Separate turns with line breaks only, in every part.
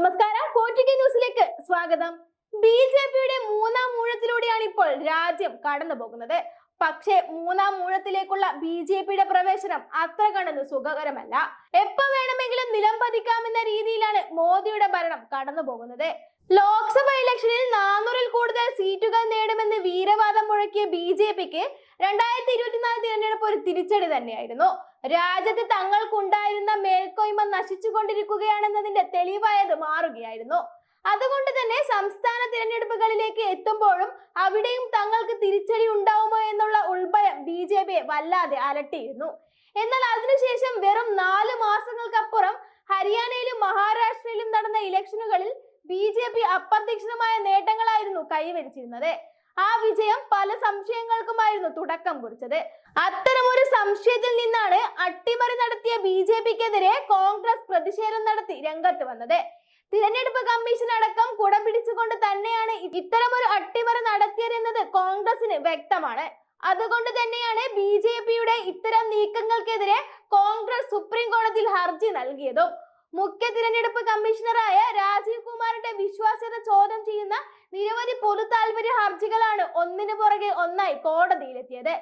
നമസ്കാരം. ഫോർട്ടിക്ക ന്യൂസിലേക്ക് സ്വാഗതം. ബി ജെ പിയുടെ മൂന്നാം മൂഴത്തിലൂടെയാണ് ഇപ്പോൾ രാജ്യം കടന്നു പോകുന്നത്. പക്ഷേ മൂന്നാം മൂഴത്തിലേക്കുള്ള ബി ജെ പിയുടെ പ്രവേശനം അത്ര കണ്ടെന്ന് സുഖകരമല്ല. എപ്പോ വേണമെങ്കിലും നിലം പതിക്കാമെന്ന രീതിയിലാണ് മോദിയുടെ ഭരണം കടന്നു പോകുന്നത്. ലോക്സഭ ഇലക്ഷനിൽ നാനൂറിൽ കൂടുതൽ സീറ്റുകൾ നേടുമെന്ന് വീരവാദം മുഴക്കിയ ബി ജെ പിക്ക് രണ്ടായിരത്തി ഇരുപത്തിനാല് തിരഞ്ഞെടുപ്പ് ഒരു തിരിച്ചടി തന്നെയായിരുന്നു. രാജ്യത്ത് തങ്ങൾക്കുണ്ടായിരുന്ന മേൽക്കോയ്മ നശിച്ചുകൊണ്ടിരിക്കുകയാണെന്നതിന്റെ തെളിവായത് മാറുകയായിരുന്നു. അതുകൊണ്ട് തന്നെ സംസ്ഥാന തിരഞ്ഞെടുപ്പുകളിലേക്ക് എത്തുമ്പോഴും അവിടെയും തങ്ങൾക്ക് തിരിച്ചടി ഉണ്ടാവുമോ എന്നുള്ള ഉൾഭയം ബി ജെ പി വല്ലാതെ അലട്ടിയിരുന്നു. എന്നാൽ അതിനുശേഷം വെറും നാല് മാസങ്ങൾക്കപ്പുറം ഹരിയാനയിലും മഹാരാഷ്ട്രയിലും നടന്ന ഇലക്ഷനുകളിൽ ബി ജെ പി അപ്രതീക്ഷിതമായ നേട്ടങ്ങളായിരുന്നു കൈവരിച്ചിരുന്നത്. ആ വിജയം പല സംശയങ്ങൾക്കുമായിരുന്നു തുടക്കം കുറിച്ചത്. അത്തരമൊരു സംശയത്തിൽ നിന്നാണ് അട്ടിമറി നടത്തിയ ബി ജെ പിക്കെതിരെ കോൺഗ്രസ് പ്രതിഷേധം നടത്തി രംഗത്ത് വന്നത്. തിരഞ്ഞെടുപ്പ് കമ്മീഷൻ അടക്കം കുട പിടിച്ചുകൊണ്ട് തന്നെയാണ് ഇത്തരമൊരു അട്ടിമറി നടത്തിയതെന്നത് കോൺഗ്രസിന് വ്യക്തമാണ്. അതുകൊണ്ട് തന്നെയാണ് ബി ജെ പിയുടെ ഇത്തരം നീക്കങ്ങൾക്കെതിരെ കോൺഗ്രസ് സുപ്രീം കോടതിയിൽ ഹർജി നൽകിയതും. മുഖ്യ തിരഞ്ഞെടുപ്പ് കമ്മീഷണറായ രാജീവ് കുമാറിന്റെ വിശ്വാസ്യത ചോദ്യം ചെയ്യുന്ന നിരവധി പൊതു താല്പര്യ ഹർജികളാണ് ഒന്നിനു പുറകെ ഒന്നായി കോടതിയിലെത്തിയത്.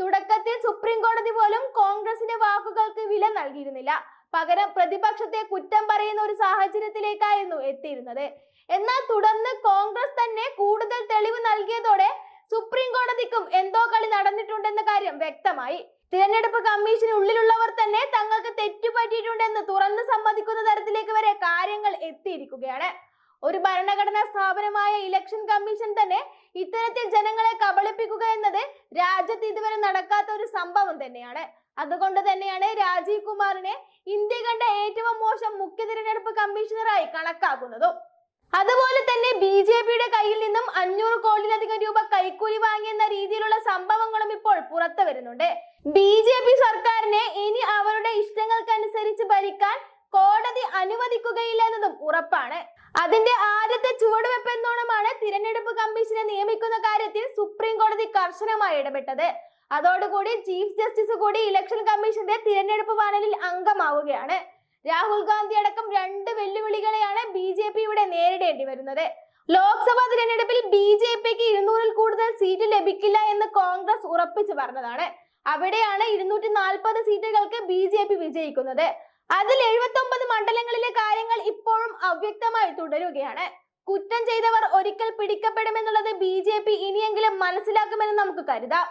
തുടക്കത്തിൽ സുപ്രീം കോടതി പോലും കോൺഗ്രസിന്റെ വാക്കുകൾക്ക് വില നൽകിയിരുന്നില്ല. പകരം പ്രതിപക്ഷത്തെ കുറ്റം പറയുന്ന ഒരു സാഹചര്യത്തിലേക്കായിരുന്നു എത്തിയിരുന്നത്. എന്നാൽ തുടർന്ന് കോൺഗ്രസ് തന്നെ കൂടുതൽ തെളിവ് നൽകിയതോടെ സുപ്രീം കോടതിക്കും എന്തോ കളി നടന്നിട്ടുണ്ടെന്ന കാര്യം വ്യക്തമായി. തിരഞ്ഞെടുപ്പ് കമ്മീഷനുള്ളിലുള്ളവർ തന്നെ തങ്ങൾക്ക് തെറ്റുപറ്റിയിട്ടുണ്ടെന്ന് തുറന്ന് സമ്മതിക്കുന്ന തരത്തിലേക്ക് വരെ കാര്യങ്ങൾ എത്തിയിരിക്കുകയാണ്. ഒരു ഭരണഘടനാ സ്ഥാപനമായ ഇലക്ഷൻ കമ്മീഷൻ തന്നെ ഇത്തരത്തിൽ ജനങ്ങളെ കബളിപ്പിക്കുക എന്നത് രാജ്യത്ത് ഇതുവരെ നടക്കാത്ത ഒരു സംഭവം തന്നെയാണ്. അതുകൊണ്ട് തന്നെയാണ് രാജീവ് കുമാറിനെ ഇന്ത്യ കണ്ട ഏറ്റവും മോശം മുഖ്യ തിരഞ്ഞെടുപ്പ് കമ്മീഷണറായി കണക്കാക്കുന്നതും. അതുപോലെ തന്നെ ബി ജെ പിയുടെ കയ്യിൽ നിന്നും അഞ്ഞൂറ് കോടിയിലധികം രൂപ കൈക്കൂലി വാങ്ങിയെന്ന രീതിയിലുള്ള പുറത്തു വരുന്നുണ്ട്. ബി ജെ പി സർക്കാരിനെ ഇനി അവരുടെ ഇഷ്ടങ്ങൾക്കനുസരിച്ച് ഭരിക്കാൻ കോടതി അനുവദിക്കുകയില്ല എന്നതും ഉറപ്പാണ്. അതിന്റെ ആദ്യത്തെ ചുവടുവെപ്പ് എന്നോണമാണ് തിരഞ്ഞെടുപ്പ് കമ്മീഷനെ നിയമിക്കുന്ന കാര്യത്തിൽ സുപ്രീം കോടതി കർശനമായി ഇടപെട്ടത്. അതോടുകൂടി ചീഫ് ജസ്റ്റിസ് കൂടി ഇലക്ഷൻ കമ്മീഷന്റെ തിരഞ്ഞെടുപ്പ് പാനലിൽ അംഗമാവുകയാണ്. രാഹുൽ ഗാന്ധി അടക്കം രണ്ട് വെല്ലുവിളികളെയാണ് ബി ജെ പി ഇവിടെ നേരിടേണ്ടി വരുന്നത്. ലോക്സഭാ തിരഞ്ഞെടുപ്പിൽ ബി ജെ പിക്ക് ഇരുന്നൂറിൽ കൂടുതൽ സീറ്റ് ലഭിക്കില്ല എന്ന് കോൺഗ്രസ് ഉറപ്പിച്ചു പറഞ്ഞതാണ്. അവിടെയാണ് ഇരുന്നൂറ്റി നാൽപ്പത് സീറ്റുകൾക്ക് ബി ജെ പി വിജയിക്കുന്നത്. അതിൽ എഴുപത്തി ഒമ്പത് മണ്ഡലങ്ങളിലെ കാര്യങ്ങൾ ഇപ്പോഴും അവ്യക്തമായി തുടരുകയാണ്. കുറ്റം ചെയ്തവർ ഒരിക്കൽ പിടിക്കപ്പെടുമെന്നുള്ളത് ബി ജെ പി ഇനിയെങ്കിലും മനസ്സിലാക്കുമെന്ന് നമുക്ക് കരുതാം.